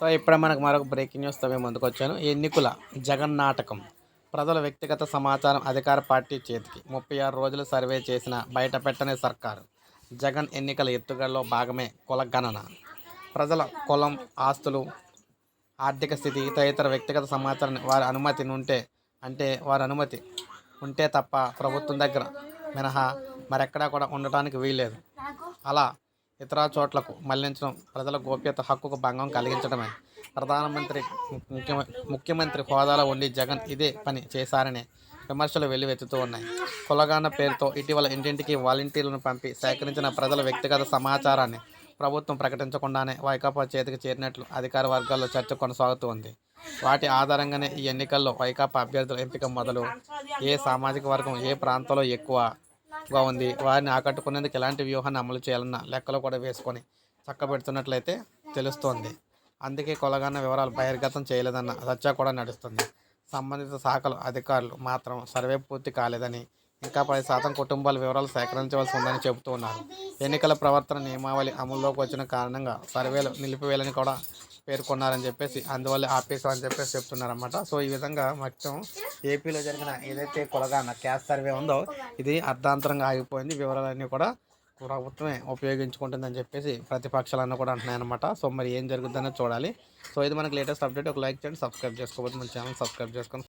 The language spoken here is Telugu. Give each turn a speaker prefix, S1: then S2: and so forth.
S1: సో ఇప్పుడే మనకు మరొక బ్రేకింగ్ న్యూస్తో మేము ముందుకు వచ్చాను. ఎన్నికల జగన్ నాటకం. ప్రజల వ్యక్తిగత సమాచారం అధికార పార్టీ చేతికి. ముప్పై ఆరు రోజులు సర్వే చేసిన బయట పెట్టని సర్కారు. జగన్ ఎన్నికల ఎత్తుగడలో భాగమే కుల గణన. ప్రజల కులం ఆస్తులు ఆర్థిక స్థితి తదితర వ్యక్తిగత సమాచారాన్ని వారి అనుమతి ఉంటే అంటే వారి అనుమతి ఉంటే తప్ప ప్రభుత్వం దగ్గర మినహా మరెక్కడా కూడా ఉండటానికి వీల్లేదు. అలా ఇతర చోట్లకు మళ్ళించడం ప్రజల గోప్యత హక్కుకు భంగం కలిగించడమే. ప్రధానమంత్రి ముఖ్యమంత్రి హోదాలో ఉండి జగన్ ఇదే పని చేశారని విమర్శలు వెల్లువెత్తుతూ ఉన్నాయి. కులగాన పేరుతో ఇటీవల ఇంటింటికి వాలంటీర్లను పంపి సేకరించిన ప్రజల వ్యక్తిగత సమాచారాన్ని ప్రభుత్వం ప్రకటించకుండానే వైకాపా చేతికి చేరినట్లు అధికార వర్గాల్లో చర్చ కొనసాగుతోంది వాటి ఆధారంగానే ఈ ఎన్నికల్లో వైకాపా అభ్యర్థుల ఎంపిక మొదలు. ఏ సామాజిక వర్గం ఏ ప్రాంతంలో ఎక్కువ ఎక్కువగా ఉంది. వారిని ఆకట్టుకునేందుకు ఎలాంటి వ్యూహాన్ని అమలు చేయాలన్న లెక్కలు కూడా వేసుకొని చక్కబెడుతున్నట్లయితే తెలుస్తోంది. అందుకే కొలగాన వివరాలు బహిర్గతం చేయలేదన్న చర్చ కూడా నడుస్తుంది. సంబంధిత శాఖలు అధికారులు మాత్రం సర్వే పూర్తి కాలేదని ఇంకా పది శాతం కుటుంబాల వివరాలు సేకరించవలసి ఉందని చెబుతూ ఉన్నారు. ఎన్నికల ప్రవర్తన నియమావళి అమల్లోకి వచ్చిన కారణంగా సర్వేలు నిలిపివేయాలని కూడా పేర్కొన్నారని చెప్పేసి అందువల్ల అని చెప్పేసి చెప్తున్నారన్నమాట. సో ఈ విధంగా మొత్తం ఏపీలో జరిగిన ఏదైతే కొలగాన క్యాస్ట్ సర్వే ఉందో ఇది అర్ధాంతరంగా ఆగిపోయింది. వివరాలన్నీ కూడా ప్రభుత్వమే ఉపయోగించుకుంటుందని చెప్పేసి ప్రతిపక్షాలన్నీ కూడా అంటున్నాయన్నమాట. సో మరి ఏం జరుగుతుందనే చూడాలి. సో ఇది మనకి లేటెస్ట్ అప్డేట్. ఒక లైక్ చేయండి సబ్స్క్రైబ్ చేసుకోవచ్చు మన ఛానల్ సబ్స్క్రైబ్ చేసుకొని